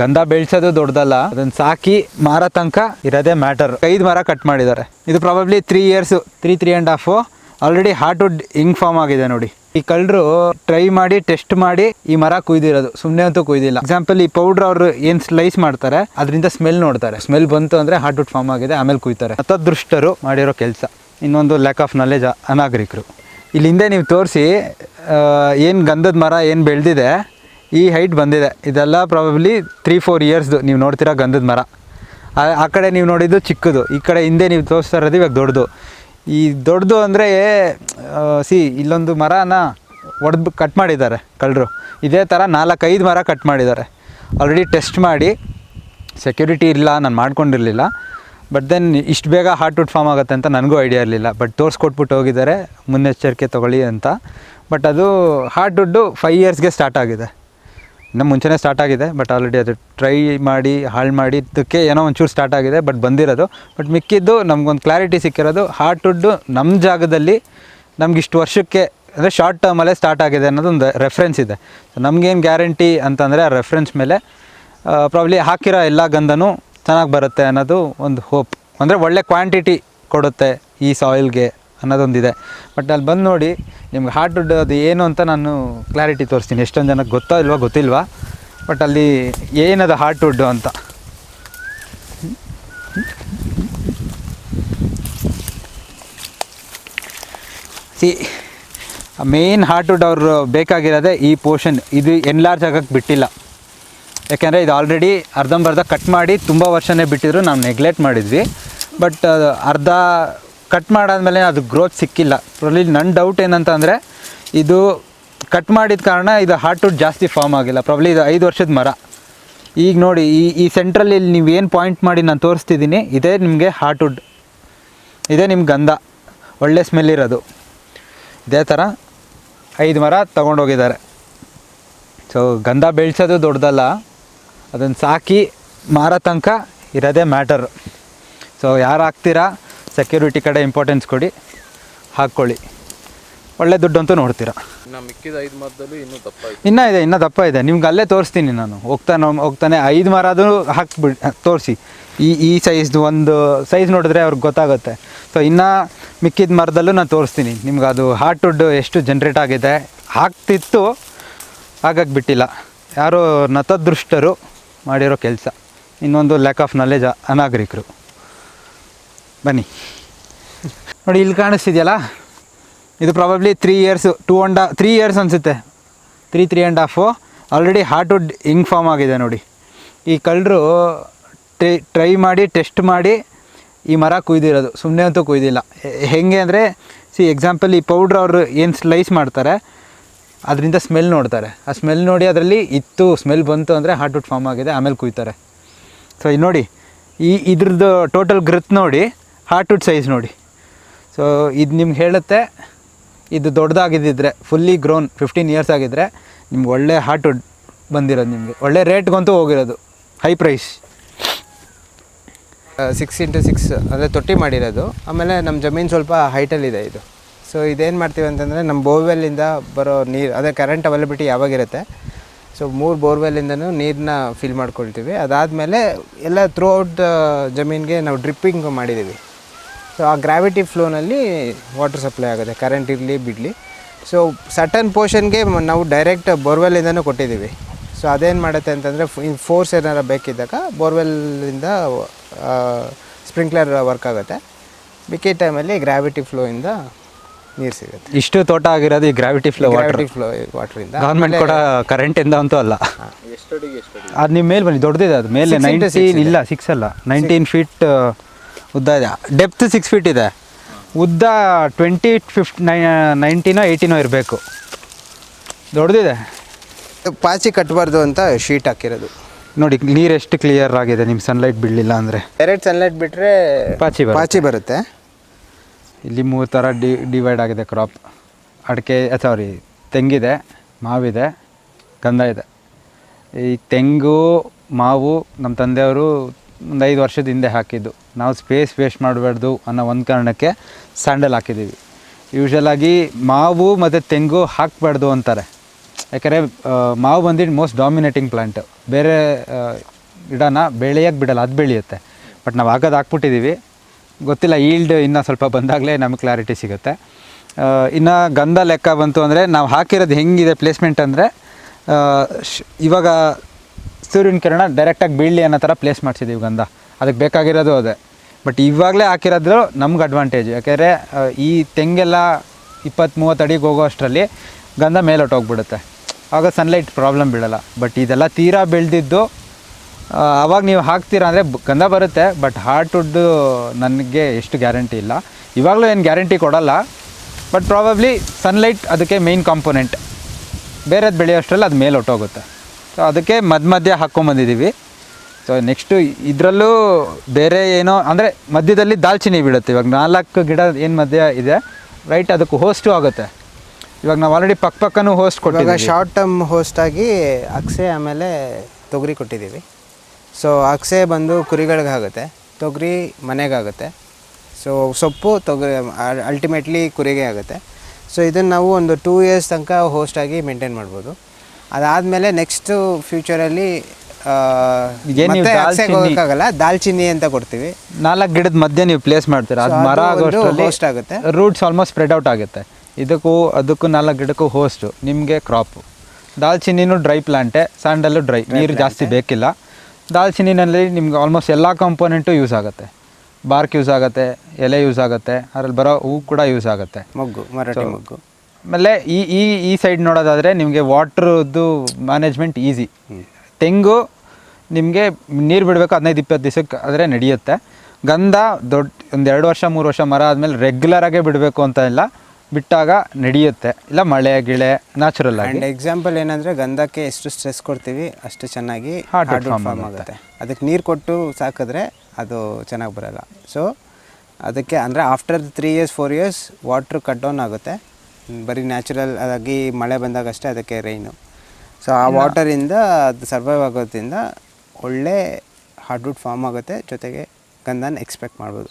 ಗಂಧ ಬೆಳ್ಸೋದು ದೊಡ್ಡದಲ್ಲ, ಅದನ್ನ ಸಾಕಿ ಮಾರೋ ತನಕ ಇರೋದೇ ಮ್ಯಾಟರ್. ಐದು ಮರ ಕಟ್ ಮಾಡಿದ್ದಾರೆ. ಇದು probably three years three three and half already heart wood ಹಿಂಗ್ ಫಾರ್ಮ್ ಆಗಿದೆ ನೋಡಿ. ಈ ಕಳ್ಳರು ಟ್ರೈ ಮಾಡಿ ಟೆಸ್ಟ್ ಮಾಡಿ ಈ ಮರ ಕುಯ್ದಿರೋದು. ಸುಮ್ಮನೆ ಅಂತೂ ಕುಯ್ದಿಲ್ಲ. ಎಕ್ಸಾಂಪಲ್ ಈ ಪೌಡ್ರ್ ಅವರು ಏನು ಸ್ಲೈಸ್ ಮಾಡ್ತಾರೆ, ಅದರಿಂದ ಸ್ಮೆಲ್ ನೋಡ್ತಾರೆ. ಸ್ಮೆಲ್ ಬಂತು ಅಂದರೆ ಹಾರ್ಟ್ವುಡ್ ಫಾರ್ಮ್ ಆಗಿದೆ, ಆಮೇಲೆ ಕುಯ್ತಾರೆ. ಹತದೃಷ್ಟರು ಮಾಡಿರೋ ಕೆಲಸ. ಇನ್ನೊಂದು ಲ್ಯಾಕ್ ಆಫ್ ನಾಲೆಜ್ ಅನಾಗರಿಕರು. ಇಲ್ಲಿ ಹಿಂದೆ ನೀವು ತೋರಿಸಿ ಏನು ಗಂಧದ ಮರ ಏನು ಬೆಳೆದಿದೆ ಈ ಹೈಟ್ ಬಂದಿದೆ. ಇದೆಲ್ಲ ಪ್ರಾಬಬ್ಲಿ ತ್ರೀ ಫೋರ್ ಇಯರ್ಸ್ದು ನೀವು ನೋಡ್ತೀರಾ ಗಂಧದ ಮರ. ಆ- ಕಡೆ ನೀವು ನೋಡಿದ್ದು ಚಿಕ್ಕದು. ಈ ಕಡೆ ಹಿಂದೆ ನೀವು ತೋರಿಸ್ತಾ ಇರೋದು ಇವಾಗ ದೊಡ್ಡದು. ಈ ದೊಡ್ಡದು ಅಂದರೆ ಸಿ ಇಲ್ಲೊಂದು ಮರನ ಒಡೆದು ಕಟ್ ಮಾಡಿದ್ದಾರೆ ಕಳ್ಳರು. ಇದೇ ಥರ ನಾಲ್ಕೈದು ಮರ ಕಟ್ ಮಾಡಿದ್ದಾರೆ. ಆಲ್ರೆಡಿ ಟೆಸ್ಟ್ ಮಾಡಿ. ಸೆಕ್ಯೂರಿಟಿ ಇಲ್ಲ, ನಾನು ಮಾಡ್ಕೊಂಡಿರಲಿಲ್ಲ. ಬಟ್ ದೆನ್ ಇಷ್ಟು ಬೇಗ ಹಾರ್ಟ್ವುಡ್ ಫಾರ್ಮ್ ಆಗುತ್ತೆ ಅಂತ ನನಗೂ ಐಡಿಯಾ ಇರಲಿಲ್ಲ. ಬಟ್ ತೋರಿಸ್ಕೊಟ್ಬಿಟ್ಟು ಹೋಗಿದ್ದಾರೆ. ಮುನ್ನೆಚ್ಚರಿಕೆ ತೊಗೊಳ್ಳಿ ಅಂತ. ಬಟ್ ಅದು ಹಾರ್ಟ್ವುಡ್ಡು ಫೈವ್ ಇಯರ್ಸ್ಗೆ ಸ್ಟಾರ್ಟ್ ಆಗಿದೆ. ಇನ್ನು ಮುಂಚೆನೇ ಸ್ಟಾರ್ಟ್ ಆಗಿದೆ ಬಟ್ ಆಲ್ರೆಡಿ ಅದು ಟ್ರೈ ಮಾಡಿ ಹಾಳು ಮಾಡಿದ್ದಕ್ಕೆ ಏನೋ ಒಂಚೂರು ಸ್ಟಾರ್ಟ್ ಆಗಿದೆ ಬಟ್ ಬಂದಿರೋದು. ಬಟ್ ಮಿಕ್ಕಿದ್ದು ನಮಗೊಂದು ಕ್ಲಾರಿಟಿ ಸಿಕ್ಕಿರೋದು ಹಾರ್ಟ್ವುಡ್ಡು ನಮ್ಮ ಜಾಗದಲ್ಲಿ ನಮ್ಗೆ ಇಷ್ಟು ವರ್ಷಕ್ಕೆ, ಅಂದರೆ ಶಾರ್ಟ್ ಟರ್ಮಲ್ಲೇ ಸ್ಟಾರ್ಟ್ ಆಗಿದೆ ಅನ್ನೋದೊಂದು ರೆಫರೆನ್ಸ್ ಇದೆ. ಸೊ ನಮಗೇನು ಗ್ಯಾರಂಟಿ ಅಂತಂದರೆ ಆ ರೆಫರೆನ್ಸ್ ಮೇಲೆ ಪ್ರಾಬ್ಲಿ ಹಾಕಿರೋ ಎಲ್ಲ ಗಂಧನೂ ಚೆನ್ನಾಗಿ ಬರುತ್ತೆ ಅನ್ನೋದು ಒಂದು ಹೋಪ್ ಅಂದರೆ ಒಳ್ಳೆ ಕ್ವಾಂಟಿಟಿ ಕೊಡುತ್ತೆ ಈ ಸಾಯಿಲ್ಗೆ ಅನ್ನೋದೊಂದಿದೆ. ಬಟ್ ಅಲ್ಲಿ ಬಂದು ನೋಡಿ ನಿಮ್ಗೆ ಹಾರ್ಟ್ ಅದು ಏನು ಅಂತ ನಾನು ಕ್ಲಾರಿಟಿ ತೋರಿಸ್ತೀನಿ. ಎಷ್ಟೊಂದು ಜನಕ್ಕೆ ಗೊತ್ತಾ ಇಲ್ವಾ ಗೊತ್ತಿಲ್ವಾ? ಬಟ್ ಅಲ್ಲಿ ಏನದು ಹಾರ್ಟ್ ವುಡ್ಡು ಅಂತ? ಸಿ ಮೇನ್ ಹಾರ್ಟ್ ವುಡ್ ಅವರು ಬೇಕಾಗಿರೋದೇ ಈ ಪೋರ್ಷನ್ ಇದು ಎನ್ಲಾರ್ಜ್ ಆಗಕ್ಕೆ ಬಿಟ್ಟಿಲ್ಲ. ಯಾಕೆಂದರೆ ಇದು ಆಲ್ರೆಡಿ ಅರ್ಧಂಬರ್ಧ ಕಟ್ ಮಾಡಿ ತುಂಬ ವರ್ಷನೇ ಬಿಟ್ಟಿದ್ರು. ನಾವು ನೆಗ್ಲೆಕ್ಟ್ ಮಾಡಿದ್ವಿ. ಬಟ್ ಅರ್ಧ ಕಟ್ ಮಾಡಾದ್ಮೇಲೆ ಅದು ಗ್ರೋತ್ ಸಿಕ್ಕಿಲ್ಲ. ಅದರಲ್ಲಿ ನನ್ನ ಡೌಟ್ ಏನಂತ ಅಂದರೆ ಇದು ಕಟ್ ಮಾಡಿದ ಕಾರಣ ಇದು ಹಾರ್ಟ್ವುಡ್ ಜಾಸ್ತಿ ಫಾರ್ಮ್ ಆಗಿಲ್ಲ. ಪ್ರಾಬ್ಲಿ ಇದು ಐದು ವರ್ಷದ ಮರ. ಈಗ ನೋಡಿ, ಈ ಈ ಸೆಂಟ್ರಲ್ಲಿ ನೀವು ಏನು ಪಾಯಿಂಟ್ ಮಾಡಿ ನಾನು ತೋರಿಸ್ತಿದ್ದೀನಿ, ಇದೇ ನಿಮಗೆ ಹಾರ್ಟ್ವುಡ್ ಇದೇ ನಿಮ್ಗೆ ಗಂಧ. ಒಳ್ಳೆ ಸ್ಮೆಲ್ ಇರೋದು. ಇದೇ ಥರ ಐದು ಮರ ತೊಗೊಂಡೋಗಿದ್ದಾರೆ. ಸೊ ಗಂಧ ಬೆಳೆಸೋದು ದೊಡ್ಡದಲ್ಲ, ಅದನ್ನು ಸಾಕಿ ಮಾರೋ ತನಕ ಇರೋದೇ ಮ್ಯಾಟರ್ ಸೊ ಯಾರು ಹಾಕ್ತೀರಾ? ಸೆಕ್ಯೂರಿಟಿ ಕಡೆ ಇಂಪಾರ್ಟೆನ್ಸ್ ಕೊಡಿ ಹಾಕ್ಕೊಳ್ಳಿ. ಒಳ್ಳೆ ದುಡ್ಡಂತೂ ನೋಡ್ತೀರಾ. ಇನ್ನ ಮಿಕ್ಕಿದ ಐದು ಮರದಲ್ಲೂ ಇನ್ನೂ ದಪ್ಪ ಐತೆ ಇನ್ನೂ ಇದೆ ಇನ್ನೂ ದಪ್ಪ ಇದೆ. ನಿಮ್ಗೆ ಅಲ್ಲೇ ತೋರಿಸ್ತೀನಿ ನಾನು. ಹೋಗ್ತಾನೆ ಹೋಗ್ತಾನೆ ಐದು ಮರ ಅದು ಹಾಕ್ಬಿಡಿ ತೋರಿಸಿ. ಈ ಈ ಸೈಜ್ದು ಒಂದು ಸೈಜ್ ನೋಡಿದ್ರೆ ಅವ್ರಿಗೆ ಗೊತ್ತಾಗುತ್ತೆ. ಸೊ ಇನ್ನು ಮಿಕ್ಕಿದ ಮರದಲ್ಲೂ ನಾನು ತೋರಿಸ್ತೀನಿ. ನಿಮ್ಗೆ ಅದು ಹಾರ್ಟ್ ವುಡ್ ಎಷ್ಟು ಜನ್ರೇಟ್ ಆಗಿದೆ. ಹಾಕ್ತಿತ್ತು ಆಗಕ್ಕೆ ಬಿಟ್ಟಿಲ್ಲ. ಯಾರೋ ನತದೃಷ್ಟರು ಮಾಡಿರೋ ಕೆಲಸ. ಇನ್ನೊಂದು ಲ್ಯಾಕ್ ಆಫ್ ನಾಲೆಜ್ ಅನಾಗರಿಕರು. ಬನ್ನಿ. ನೋಡಿ, ಇಲ್ಲಿ ಕಾಣಿಸ್ತಿದೆಯಲ್ಲ? ಇದು probably three years two and three years ಅನಿಸುತ್ತೆ. Three three and half already heartwood ಹಿಂಗ್ ಫಾರ್ಮ್ ಆಗಿದೆ ನೋಡಿ. ಈ ಕಳ್ಳರು ಟ್ರೈ ಟ್ರೈ ಮಾಡಿ ಟೆಸ್ಟ್ ಮಾಡಿ ಈ ಮರ ಕುಯ್ದಿರೋದು. ಸುಮ್ಮನೆ ಅಂತೂ ಕುಯ್ದಿಲ್ಲ. ಹೆಂಗೆ ಅಂದರೆ ಸಿ ಎಕ್ಸಾಂಪಲ್ ಈ ಪೌಡ್ರ್ ಅವರು ಏನು ಸ್ಲೈಸ್ ಮಾಡ್ತಾರೆ, ಅದರಿಂದ ಸ್ಮೆಲ್ ನೋಡ್ತಾರೆ. ಆ ಸ್ಮೆಲ್ ನೋಡಿ ಅದರಲ್ಲಿ ಇತ್ತು ಸ್ಮೆಲ್ ಬಂತು ಅಂದರೆ ಹಾರ್ಟ್ವುಡ್ ಫಾರ್ಮ್ ಆಗಿದೆ, ಆಮೇಲೆ ಕುಯ್ತಾರೆ. ಸೊ ಇದು ನೋಡಿ, ಈ ಇದ್ರದ್ದು ಟೋಟಲ್ ಗ್ರತ್ ನೋಡಿ ಹಾರ್ಟ್ವುಡ್ ಸೈಜ್ ನೋಡಿ. ಸೊ ಇದು ನಿಮ್ಗೆ ಹೇಳುತ್ತೆ, ಇದು ದೊಡ್ಡದಾಗಿದ್ದಿದ್ರೆ ಫುಲ್ಲಿ ಗ್ರೋನ್ ಫಿಫ್ಟೀನ್ ಇಯರ್ಸ್ ಆಗಿದ್ದರೆ ನಿಮ್ಗೆ ಒಳ್ಳೆ ಹಾರ್ಟ್ವುಡ್ ಬಂದಿರೋದು ನಿಮಗೆ. ಒಳ್ಳೆ ರೇಟ್ಗಂತೂ ಹೋಗಿರೋದು. High price six into six ಅಂದರೆ ತೊಟ್ಟಿ ಮಾಡಿರೋದು. ಆಮೇಲೆ ನಮ್ಮ ಜಮೀನು ಸ್ವಲ್ಪ ಹೈಟಲ್ಲಿದೆ ಇದು ಸೊ ಇದೇನು ಮಾಡ್ತೀವಿ ಅಂತಂದರೆ ನಮ್ಮ ಬೋರ್ವೆಲ್ಲಿಂದ ಬರೋ ನೀರು, ಅದೇ ಕರೆಂಟ್ ಅವೈಲಬಿಲಿಟಿ ಯಾವಾಗಿರುತ್ತೆ ಸೊ ಮೂರು ಬೋರ್ವೆಲ್ಲಿಂದನೂ ನೀರನ್ನ ಫಿಲ್ ಮಾಡ್ಕೊಳ್ತೀವಿ. ಅದಾದಮೇಲೆ ಎಲ್ಲ ಥ್ರೂ ಔಟ್ ಜಮೀನಿಗೆ ನಾವು ಡ್ರಿಪ್ಪಿಂಗ್ ಮಾಡಿದ್ದೀವಿ. ಸೊ ಆ ಗ್ರಾವಿಟಿ ಫ್ಲೋನಲ್ಲಿ ವಾಟರ್ ಸಪ್ಲೈ ಆಗುತ್ತೆ ಕರೆಂಟ್ ಇರಲಿ ಬಿಡಲಿ. ಸೊ ಸಟನ್ ಪೋರ್ಷನ್ಗೆ ನಾವು ಡೈರೆಕ್ಟ್ ಬೋರ್ವೆಲ್ಲಿಂದನೂ ಕೊಟ್ಟಿದ್ದೀವಿ. ಸೊ ಅದೇನು ಮಾಡುತ್ತೆ ಅಂತಂದರೆ ಫೋರ್ಸ್ ಏನಾರು ಬೇಕಿದ್ದಾಗ ಬೋರ್ವೆಲ್ಲಿಂದ ಸ್ಪ್ರಿಂಕ್ಲರ್ ವರ್ಕ್ ಆಗುತ್ತೆ. ಬಿಕ್ಕಿ ಟೈಮಲ್ಲಿ ಗ್ರಾವಿಟಿ ಫ್ಲೋಯಿಂದ ನೀರು ಸಿಗುತ್ತೆ. ಇಷ್ಟು ತೋಟ ಆಗಿರೋದು ಈ gravity flow water gravity flow ವಾಟ್ರಿಂದ government ಕೂಡ ಕರೆಂಟಿಂದ ಅಂತೂ ಅಲ್ಲ. ಅದು ನಿಮ್ಮ ಮೇಲೆ ಬನ್ನಿ ದೊಡ್ಡದಿದೆ ಅದು. ಮೇಲೆ ನೈಂಟಿ ಇಲ್ಲ ಸಿಕ್ಸ್ ಅಲ್ಲ. ನೈನ್ಟೀನ್ ಫೀಟ್ ಉದ್ದ ಇದೆ. ಡೆಪ್ತ್ ಸಿಕ್ಸ್ ಫೀಟ್ ಇದೆ. ಉದ್ದ ಟ್ವೆಂಟಿ ಫಿಫ್ಟ್ ನೈ ನೈನ್ಟೀನೋ ಏಯ್ಟೀನೋ ಇರಬೇಕು. ದೊಡ್ಡದಿದೆ. ಪಾಚಿ ಕಟ್ಟಬಾರ್ದು ಅಂತ ಶೀಟ್ ಹಾಕಿರೋದು. ನೋಡಿ ನೀರು ಎಷ್ಟು ಕ್ಲಿಯರ್ ಆಗಿದೆ ನಿಮ್ಮ ಸನ್ಲೈಟ್ ಬೀಳಲಿಲ್ಲ ಅಂದರೆ. ಡೈರೆಕ್ಟ್ ಸನ್ಲೈಟ್ ಬಿಟ್ಟರೆ ಪಾಚಿ. ಪಾಚಿ ಬರುತ್ತೆ. ಇಲ್ಲಿ ಮೂರು ಥರ ಡಿ ಡಿವೈಡ್ ಆಗಿದೆ ಕ್ರಾಪ್ ಅಡಿಕೆ ಸಾರಿ ತೆಂಗಿದೆ ಮಾವಿದೆ ಗಂಧ ಇದೆ. ಈ ತೆಂಗು ಮಾವು ನಮ್ಮ ತಂದೆಯವರು ಒಂದು ಐದು ವರ್ಷದ ಹಿಂದೆ ಹಾಕಿದ್ದು. ನಾವು ಸ್ಪೇಸ್ ವೇಸ್ಟ್ ಮಾಡಬಾರ್ದು ಅನ್ನೋ ಒಂದು ಕಾರಣಕ್ಕೆ ಸ್ಯಾಂಡಲ್ ಹಾಕಿದ್ದೀವಿ. ಯೂಶ್ವಲಾಗಿ ಮಾವು ಮತ್ತು ತೆಂಗು ಹಾಕಬಾರ್ದು ಅಂತಾರೆ. ಯಾಕಂದರೆ ಮಾವು ಬಂದಿದ್ದು ಮೋಸ್ಟ್ ಡಾಮಿನೇಟಿಂಗ್ ಪ್ಲಾಂಟ್ ಬೇರೆ ಗಿಡನ ಬೆಳೆಯೋಕ್ಕೆ ಬಿಡಲ್ಲ, ಅದು ಬೆಳೆಯುತ್ತೆ. ಬಟ್ ನಾವು ಹಾಕೋದು ಹಾಕ್ಬಿಟ್ಟಿದ್ದೀವಿ. ಗೊತ್ತಿಲ್ಲ ಈಲ್ಡ್ ಇನ್ನೂ ಸ್ವಲ್ಪ ಬಂದಾಗಲೇ ನಮಗೆ ಕ್ಲಾರಿಟಿ ಸಿಗುತ್ತೆ. ಇನ್ನು ಗಂಧ ಲೆಕ್ಕ ಬಂತು ಅಂದರೆ ನಾವು ಹಾಕಿರೋದು ಹೆಂಗಿದೆ ಪ್ಲೇಸ್ಮೆಂಟ್ ಅಂದರೆ ಇವಾಗ ಸೂರ್ಯನ ಕಿರಣ ಡೈರೆಕ್ಟಾಗಿ ಬೀಳಲಿ ಅನ್ನೋ ಥರ ಪ್ಲೇಸ್ ಮಾಡಿಸಿದ್ದೀವಿ ಗಂಧ ಅದಕ್ಕೆ ಬೇಕಾಗಿರೋದು ಅದೇ. ಬಟ್ ಇವಾಗಲೇ ಹಾಕಿರೋದು ನಮ್ಗೆ ಅಡ್ವಾಂಟೇಜ್ ಯಾಕೆಂದರೆ ಈ ತೆಂಗೆಲ್ಲ ಇಪ್ಪತ್ತು ಮೂವತ್ತು ಅಡಿಗೆ ಹೋಗೋ ಅಷ್ಟರಲ್ಲಿ ಗಂಧ ಮೇಲೊಟ್ಟೋಗ್ಬಿಡುತ್ತೆ ಆಗ ಸನ್ಲೈಟ್ ಪ್ರಾಬ್ಲಮ್ ಬೀಳಲ್ಲ. ಬಟ್ ಇದೆಲ್ಲ ತೀರಾ ಬೆಳೆದಿದ್ದು ಅವಾಗ ನೀವು ಹಾಕ್ತೀರಾ ಅಂದರೆ ಗಂಧ ಬರುತ್ತೆ. ಬಟ್ ಹಾರ್ಟ್ ವುಡ್ಡು ನನಗೆ ಎಷ್ಟು ಗ್ಯಾರಂಟಿ ಇಲ್ಲ. ಇವಾಗಲೂ ಏನು ಗ್ಯಾರಂಟಿ ಕೊಡಲ್ಲ. ಬಟ್ ಪ್ರಾಬಬ್ಲಿ ಸನ್ಲೈಟ್ ಅದಕ್ಕೆ ಮೇಯ್ನ್ ಕಾಂಪೊನೆಂಟ್ ಬೇರೆದು ಬೆಳೆಯೋಷ್ಟರಲ್ಲಿ ಅದು ಮೇಲೆ ಹೊಟ್ಟೋಗುತ್ತೆ ಸೊ ಅದಕ್ಕೆ ಮಧ್ಯ ಮಧ್ಯ ಹಾಕ್ಕೊಂಬಂದಿದ್ದೀವಿ ಸೊ ನೆಕ್ಸ್ಟು ಇದರಲ್ಲೂ ಬೇರೆ ಏನೋ ಅಂದರೆ ಮಧ್ಯದಲ್ಲಿ ದಾಲ್ಚಿನ್ನಿ ಬೀಳುತ್ತೆ ಇವಾಗ ನಾಲ್ಕು ಗಿಡ ಏನು ಮಧ್ಯ ಇದೆ ರೈಟ್ ಅದಕ್ಕೆ ಹೋಸ್ಟು ಆಗುತ್ತೆ. ಇವಾಗ ನಾವು ಆಲ್ರೆಡಿ ಪಕ್ಕ ಪಕ್ಕನೂ ಹೋಸ್ಟ್ ಇವಾಗ ಕೊಟ್ಟಿದ್ದೀವಿ. ಶಾರ್ಟ್ ಟರ್ಮ್ ಹೋಸ್ಟ್ ಆಗಿ ಅಕ್ಸೆ ಆಮೇಲೆ ತೊಗರಿ ಕೊಟ್ಟಿದ್ದೀವಿ. ಸೊ ಅಕ್ಸೆ ಬಂದು ಕುರಿಗಳಿಗಾಗುತ್ತೆ ತೊಗರಿ ಮನೆಗಾಗುತ್ತೆ ಸೊ ಸೊಪ್ಪು ತೊಗರಿ ಅಲ್ಟಿಮೇಟ್ಲಿ ಕುರಿಗೆ ಆಗುತ್ತೆ. ಸೊ ಇದನ್ನು ನಾವು ಒಂದು ಟೂ ಇಯರ್ಸ್ ತನಕ ಹೋಸ್ಟಾಗಿ ಮೇಂಟೈನ್ ಮಾಡ್ಬೋದು. ಅದಾದಮೇಲೆ ನೆಕ್ಸ್ಟು ಫ್ಯೂಚರಲ್ಲಿ ನೀವು ಮತ್ತೆ ದಾಲ್ಚಿನ್ನಿ- ಹೋಗೋಕ್ಕಾಗಲ್ಲ ದಾಲ್ಚಿನ್ನಿ ಅಂತ ಕೊಡ್ತೀವಿ. ನಾಲ್ಕು ಗಿಡದ ಮಧ್ಯೆ ನೀವು ಪ್ಲೇಸ್ ಮಾಡ್ತೀರಾ? ಅದು ಮರ ಹೋಸ್ಟ್ ಆಗುತ್ತೆ. ರೂಟ್ಸ್ ಆಲ್ಮೋಸ್ಟ್ ಸ್ಪ್ರೆಡ್ ಔಟ್ ಆಗುತ್ತೆ. ಇದಕ್ಕೂ ಅದಕ್ಕೂ ನಾಲ್ಕು ಗಿಡಕ್ಕೂ ಹೋಸ್ಟು ನಿಮಗೆ ಕ್ರಾಪು ದಾಲ್ಚಿನ್ನಿನೂ ಡ್ರೈ ಪ್ಲಾಂಟೆ ಸ್ಯಾಂಡಲ್ಲು ಡ್ರೈ ನೀರು ಜಾಸ್ತಿ ಬೇಕಿಲ್ಲ. ದಾಲ್ಚಿನ್ನಿನಲ್ಲಿ ನಿಮ್ಗೆ ಆಲ್ಮೋಸ್ಟ್ ಎಲ್ಲ ಕಾಂಪೋನೆಂಟು ಯೂಸ್ ಆಗುತ್ತೆ. ಬಾರ್ಕ್ ಯೂಸ್ ಆಗುತ್ತೆ ಎಲೆ ಯೂಸ್ ಆಗುತ್ತೆ ಅದ್ರಲ್ಲಿ ಬರೋ ಹೂ ಕೂಡ ಯೂಸ್ ಆಗುತ್ತೆ. ಮೊಗ್ಗು ಮರಾಠಿ ಮೊಗ್ಗು. ಆಮೇಲೆ ಈ ಈ ಈ ಸೈಡ್ ನೋಡೋದಾದರೆ ನಿಮಗೆ ವಾಟ್ರದ್ದು ಮ್ಯಾನೇಜ್ಮೆಂಟ್ ಈಸಿ ತೆಂಗು ನಿಮಗೆ ನೀರು ಬಿಡಬೇಕು ಹದಿನೈದು ಇಪ್ಪತ್ತು ದಿವಸಕ್ಕೆ ಆದರೆ ನಡೆಯುತ್ತೆ. ಗಂಧ ದೊಡ್ಡ ಒಂದು ಎರಡು ವರ್ಷ ಮೂರು ವರ್ಷ ಮರ ಆದಮೇಲೆ ರೆಗ್ಯುಲರಾಗೇ ಬಿಡಬೇಕು ಅಂತ ಇಲ್ಲ. ಬಿಟ್ಟಾಗ ನಡೆಯುತ್ತೆ. ಇಲ್ಲ ಮಳೆ ಗಿಳೆ ನ್ಯಾಚುರಲ್ ಆಗಿ. ಆ್ಯಂಡ್ ಎಕ್ಸಾಂಪಲ್ ಏನಂದರೆ ಗಂಧಕ್ಕೆ ಎಷ್ಟು ಸ್ಟ್ರೆಸ್ ಕೊಡ್ತೀವಿ ಅಷ್ಟು ಚೆನ್ನಾಗಿ ಹಾರ್ಡ್ ಫಾರ್ಮ್ ಆಗುತ್ತೆ. ಅದಕ್ಕೆ ನೀರು ಕೊಟ್ಟು ಸಾಕಿದ್ರೆ ಅದು ಚೆನ್ನಾಗಿ ಬರಲ್ಲ. ಸೊ ಅದಕ್ಕೆ ಅಂದರೆ after three years four years water cut down ಆಗುತ್ತೆ. ಬರೀ ನ್ಯಾಚುರಲ್ ಆಗಿ ಮಳೆ ಬಂದಾಗ ಅಷ್ಟೇ ಅದಕ್ಕೆ ರೈನು ಸೊ ಆ ವಾಟರಿಂದ ಅದು ಸರ್ವೈವ್ ಆಗೋದ್ರಿಂದ ಒಳ್ಳೆ ಹಾರ್ಡ್ವುಡ್ ಫಾರ್ಮ್ ಆಗುತ್ತೆ ಜೊತೆಗೆ ಗಂಧನ ಎಕ್ಸ್ಪೆಕ್ಟ್ ಮಾಡ್ಬೋದು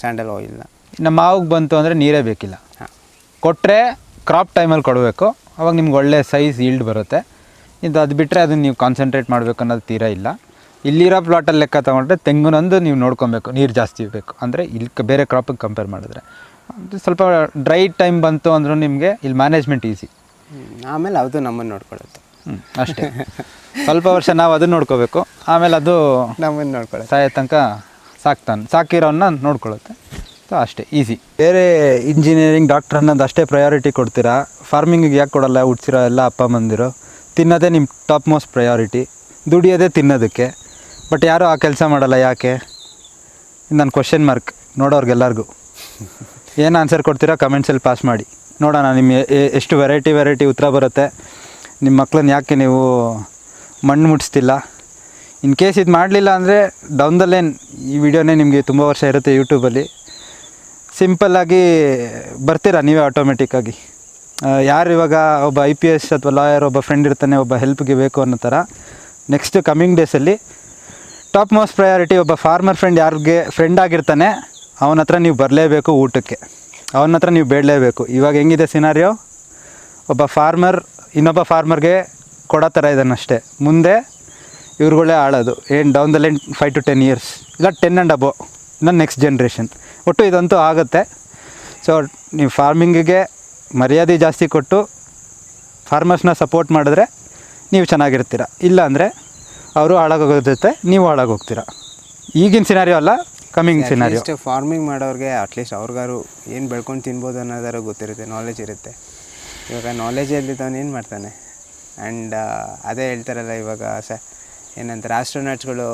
ಸ್ಯಾಂಡಲ್ ಆಯಿಲ್ನ ಇನ್ನು ಮಾವಿಗೆ ಬಂತು ಅಂದರೆ ನೀರೇ ಬೇಕಿಲ್ಲ. ಹಾಂ. ಕೊಟ್ಟರೆ ಕ್ರಾಪ್ ಟೈಮಲ್ಲಿ ಕೊಡಬೇಕು ಅವಾಗ ನಿಮ್ಗೆ ಒಳ್ಳೆ ಸೈಜ್ ಈಲ್ಡ್ ಬರುತ್ತೆ. ಇದು ಅದು ಬಿಟ್ಟರೆ ಅದನ್ನು ನೀವು ಕಾನ್ಸಂಟ್ರೇಟ್ ಮಾಡಬೇಕು ಅನ್ನೋದು ತೀರಾ ಇಲ್ಲ. ಇಲ್ಲಿರೋ ಪ್ಲಾಟಲ್ಲಿ ಲೆಕ್ಕ ತೊಗೊಂಡ್ರೆ ತೆಂಗಿನೊಂದು ನೀವು ನೋಡ್ಕೊಬೇಕು ನೀರು ಜಾಸ್ತಿ ಬೇಕು. ಅಂದರೆ ಇಲ್ಲಿ ಬೇರೆ ಕ್ರಾಪಿಗೆ ಕಂಪೇರ್ ಮಾಡಿದ್ರೆ. ಸ್ವಲ್ಪ ಡ್ರೈ ಟೈಮ್ ಬಂತು ಅಂದರೂ ನಿಮಗೆ ಇಲ್ಲಿ ಮ್ಯಾನೇಜ್ಮೆಂಟ್ ಈಸಿ ಆಮೇಲೆ ಅದು ನಮ್ಮನ್ನು ನೋಡ್ಕೊಳ್ಳುತ್ತೆ. ಹ್ಞೂ ಅಷ್ಟೇ. ಸ್ವಲ್ಪ ವರ್ಷ ನಾವು ಅದನ್ನು ನೋಡ್ಕೋಬೇಕು. ಆಮೇಲೆ ಅದು ನಮ್ಮನ್ನು ನೋಡ್ಕೊಳ್ಳುತ್ತೆ. ಸಾಯೋ ತನಕ ಸಾಕ್ತಾನೆ ಸಾಕಿರೋನ್ನ ನೋಡ್ಕೊಳ್ಳುತ್ತೆ. ಸೊ ಅಷ್ಟೇ ಈಸಿ ಬೇರೆ ಇಂಜಿನಿಯರಿಂಗ್ ಡಾಕ್ಟರ್ ಅನ್ನೋದು ಅಷ್ಟೇ ಪ್ರಯಾರಿಟಿ ಕೊಡ್ತೀರಾ? ಫಾರ್ಮಿಂಗಿಗೆ ಯಾಕೆ ಕೊಡಲ್ಲ? ಹುಡ್ಸಿರೋ ಎಲ್ಲ ಅಪ್ಪ ಮಂದಿರು ತಿನ್ನೋದೇ ನಿಮ್ಮ ಟಾಪ್ ಮೋಸ್ಟ್ ಪ್ರಯಾರಿಟಿ ದುಡಿಯೋದೇ ತಿನ್ನೋದಕ್ಕೆ. ಬಟ್ ಯಾರೂ ಆ ಕೆಲಸ ಮಾಡಲ್ಲ ಯಾಕೆ? ನನ್ನ ಕ್ವಶನ್ ಮಾರ್ಕ್ ನೋಡೋರ್ಗೆಲ್ಲರಿಗೂ. ಏನು ಆನ್ಸರ್ ಕೊಡ್ತೀರಾ ಕಮೆಂಟ್ಸಲ್ಲಿ ಪಾಸ್ ಮಾಡಿ. ನೋಡೋಣ ಎ- ಎಷ್ಟು ವೆರೈಟಿ ವೆರೈಟಿ ಉತ್ತರ ಬರುತ್ತೆ. ನಿಮ್ಮ ಮಕ್ಕಳನ್ನ ಯಾಕೆ ನೀವು ಮಣ್ಣು ಮುಟ್ಟಿಸ್ತಿಲ್ಲ ಇನ್ ಕೇಸ್ ಇದು ಮಾಡಲಿಲ್ಲ ಅಂದರೆ ಡೌನ್ ದ ಲೈನ್ ಈ ವಿಡಿಯೋನೇ ನಿಮಗೆ ತುಂಬ ವರ್ಷ ಇರುತ್ತೆ ಯೂಟ್ಯೂಬಲ್ಲಿ ಸಿಂಪಲ್ಲಾಗಿ ಬರ್ತೀರಾ ನೀವೇ ಆಟೋಮೆಟಿಕ್ಕಾಗಿ ಯಾರು ಇವಾಗ ಒಬ್ಬ ಐ ಪಿ ಎಸ್ ಅಥವಾ ಲಾಯರ್ ಒಬ್ಬ ಫ್ರೆಂಡ್ ಇರ್ತಾನೆ, ಒಬ್ಬ ಹೆಲ್ಪ್ಗೆ ಬೇಕು ಅನ್ನೋ ಥರ ನೆಕ್ಸ್ಟ್ ಕಮ್ಮಿಂಗ್ ಡೇಸಲ್ಲಿ ಟಾಪ್ ಮೋಸ್ಟ್ ಪ್ರಯಾರಿಟಿ ಒಬ್ಬ ಫಾರ್ಮರ್ ಫ್ರೆಂಡ್ ಯಾರಿಗೆ ಫ್ರೆಂಡ್ ಆಗಿರ್ತಾನೆ ಅವನ ಹತ್ರ ನೀವು ಬರಲೇಬೇಕು ಊಟಕ್ಕೆ. ಅವನ ಹತ್ರ ನೀವು ಬೇಡಲೇಬೇಕು. ಇವಾಗ ಹೆಂಗಿದೆ ಸಿನಾರಿಯೋ ಒಬ್ಬ ಫಾರ್ಮರ್ ಇನ್ನೊಬ್ಬ ಫಾರ್ಮರ್ಗೆ ಕೊಡೋ ಥರ ಇದನ್ನಷ್ಟೇ ಮುಂದೆ ಇವ್ರುಗಳೇ ಆಳೋದು. ಏನು down the line five to ten years ಇಲ್ಲ ಟೆನ್ ಆ್ಯಂಡ್ ಅಬೋ ಇನ್ನ ನೆಕ್ಸ್ಟ್ ಜನ್ರೇಷನ್ ಒಟ್ಟು ಇದಂತೂ ಆಗುತ್ತೆ. ಸೊ ನೀವು ಫಾರ್ಮಿಂಗಿಗೆ ಮರ್ಯಾದೆ ಜಾಸ್ತಿ ಕೊಟ್ಟು ಫಾರ್ಮರ್ಸ್ನ ಸಪೋರ್ಟ್ ಮಾಡಿದ್ರೆ ನೀವು ಚೆನ್ನಾಗಿರ್ತೀರ. ಇಲ್ಲ ಅಂದರೆ ಅವರು ಜೊತೆ ನೀವು ಹಾಳಾಗೋಗ್ತೀರ. ಈಗಿನ ಸಿನಾರಿಯೋ ಅಲ್ಲ. ಕಮಿಂಗ್ ಸಿನಾರಿಯೋ ಫಾರ್ಮಿಂಗ್ ಮಾಡೋರಿಗೆ ಅಟ್ಲೀಸ್ಟ್ ಅವ್ರಿಗಾರು ಏನು ಬೆಳ್ಕೊಂಡು ತಿನ್ಬೋದು ಅನ್ನೋದಾರು ಗೊತ್ತಿರುತ್ತೆ ನಾಲೆಜ್ ಇರುತ್ತೆ. ಇವಾಗ ನಾಲೆಜ್ ಇಲ್ದಿದ್ದವನು ಏನು ಮಾಡ್ತಾನೆ? ಆ್ಯಂಡ್ ಅದೇ ಹೇಳ್ತಾರಲ್ಲ ಇವಾಗ ಸ ಏನಂತಾರೆ ಆಸ್ಟ್ರೋನಾಟ್ಸ್ಗಳು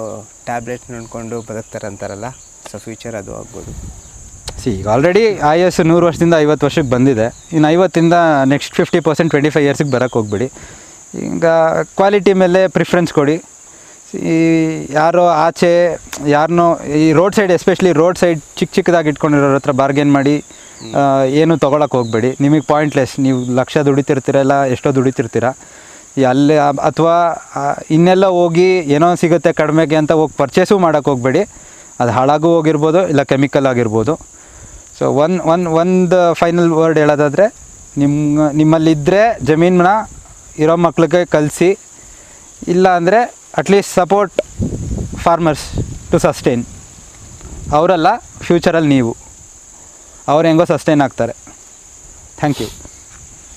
ಟ್ಯಾಬ್ಲೆಟ್ ನೋಡ್ಕೊಂಡು ಬದುಕ್ತಾರೆ ಅಂತಾರಲ್ಲ ಸೊ ಫ್ಯೂಚರ್ ಅದು ಆಗ್ಬೋದು. ಸಿ ಈಗ ಆಲ್ರೆಡಿ ಆಯಸ್ಸು ನೂರು ವರ್ಷದಿಂದ ಐವತ್ತು ವರ್ಷಕ್ಕೆ ಬಂದಿದೆ. ಇನ್ನು ಐವತ್ತಿಂದ next fifty percent twenty five ಇಯರ್ಸಿಗೆ ಬರೋಕ್ಕೆ ಹೋಗ್ಬಿಡಿ. ಈಗ ಕ್ವಾಲಿಟಿ ಮೇಲೆ ಪ್ರಿಫ್ರೆನ್ಸ್ ಕೊಡಿ. ಈ ಯಾರೋ ಆಚೆ ಯಾರನ್ನೋ ಈ road side especially road side ಚಿಕ್ಕ ಚಿಕ್ಕದಾಗಿ ಇಟ್ಕೊಂಡಿರೋರ ಹತ್ರ ಬಾರ್ಗೇನ್ ಮಾಡಿ ಏನು ತೊಗೊಳಕ್ಕೆ ಹೋಗಬೇಡಿ. ನಿಮಗೆ ಪಾಯಿಂಟ್ಲೆಸ್ ನೀವು ಲಕ್ಷ ದುಡಿತಿರ್ತೀರಲ್ಲ ಎಷ್ಟೋ ದುಡಿತಿರ್ತೀರ. ಅಲ್ಲಿ ಅಲ್ಲೇ ಅಥವಾ ಇನ್ನೆಲ್ಲ ಹೋಗಿ ಏನೋ ಸಿಗುತ್ತೆ ಕಡಿಮೆಗೆ ಅಂತ ಹೋಗಿ ಪರ್ಚೇಸು ಮಾಡೋಕ್ಕೆ ಹೋಗಬೇಡಿ. ಅದು ಹಾಳಾಗೂ ಹೋಗಿರ್ಬೋದು ಇಲ್ಲ ಕೆಮಿಕಲ್ ಆಗಿರ್ಬೋದು. ಸೊ ಒನ್ ಒನ್ ಒಂದು ಫೈನಲ್ ವರ್ಡ್ ಹೇಳೋದಾದರೆ ನಿಮ್ಮ ನಿಮ್ಮಲ್ಲಿದ್ದರೆ ಜಮೀನನ್ನ ಇರೋ ಮಕ್ಳಿಗೆ ಕಲಿಸಿ ಇಲ್ಲ ಅಂದರೆ at least support farmers to sustain ಅವರಲ್ಲ ಫ್ಯೂಚರಲ್ಲಿ ನೀವು. ಅವ್ರು ಹೆಂಗೋ ಸಸ್ಟೈನ್ ಆಗ್ತಾರೆ. Thank you